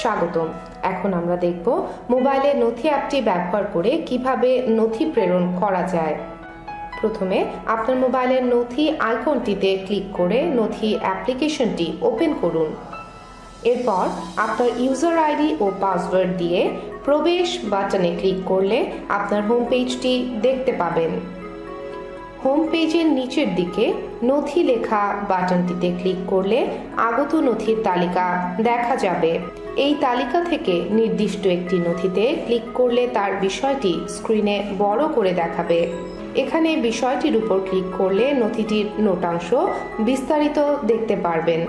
স্বাগতম। এখন আমরা দেখব মোবাইলে নথি অ্যাপটি ব্যবহার করে কীভাবে নথি প্রেরণ করা যায়। প্রথমে আপনার মোবাইলের নথি আইকনটিতে ক্লিক করে নথি অ্যাপ্লিকেশনটি ওপেন করুন। এরপর আপনার ইউজার আইডি ও পাসওয়ার্ড দিয়ে প্রবেশ বাটনে ক্লিক করলে আপনার হোম পেজটি দেখতে পাবেন। হোম পেজের নিচের দিকে নথি লেখা বাটনটিতে ক্লিক করলে আগত নথির তালিকা দেখা যাবে। এই তালিকা থেকে নির্দিষ্ট একটি নথিতে ক্লিক করলে তার বিষয়টি স্ক্রিনে বড় করে দেখাবে। এখানে বিষয়টির উপর ক্লিক করলে নথিটির নোটাংশ বিস্তারিত দেখতে পারবেন।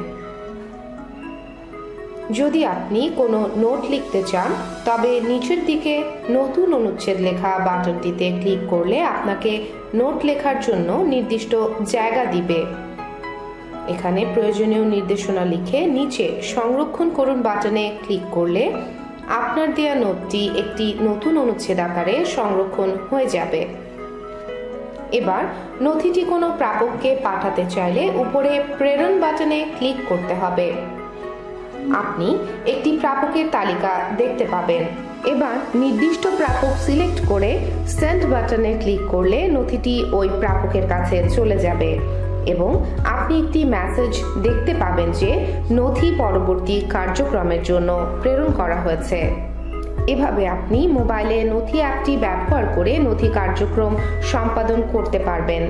যদি আপনি কোনো নোট লিখতে চান, তবে নিচের দিকে নতুন অনুচ্ছেদ লেখা বাটনটিতে ক্লিক করলে আপনাকে নোট লেখার জন্য নির্দিষ্ট জায়গা দিবে। এখানে প্রয়োজনীয় নির্দেশনা লিখে নিচে সংরক্ষণ করুন বাটনে ক্লিক করলে আপনার দেয়া নোটটি একটি নতুন অনুচ্ছেদ আকারে সংরক্ষণ হয়ে যাবে। এবার নথিটি কোনো প্রাপককে পাঠাতে চাইলে উপরে প্রেরণ বাটনে ক্লিক করতে হবে। আপনি একটি প্রাপকের তালিকা দেখতে পাবেন। এবার নির্দিষ্ট প্রাপক সিলেক্ট করে সেন্ড বাটনে ক্লিক করলে নথিটি ওই প্রাপকের কাছে চলে যাবে। এবং আপনি একটি মেসেজ দেখতে পাবেন যে নথি পরবর্তী কার্যক্রমের জন্য প্রেরণ করা হয়েছে। এভাবে আপনি মোবাইলে নথি অ্যাপটি ব্যবহার করে নথি কার্যক্রম সম্পাদন করতে পারবেন।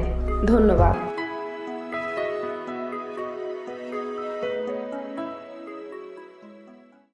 ধন্যবাদ।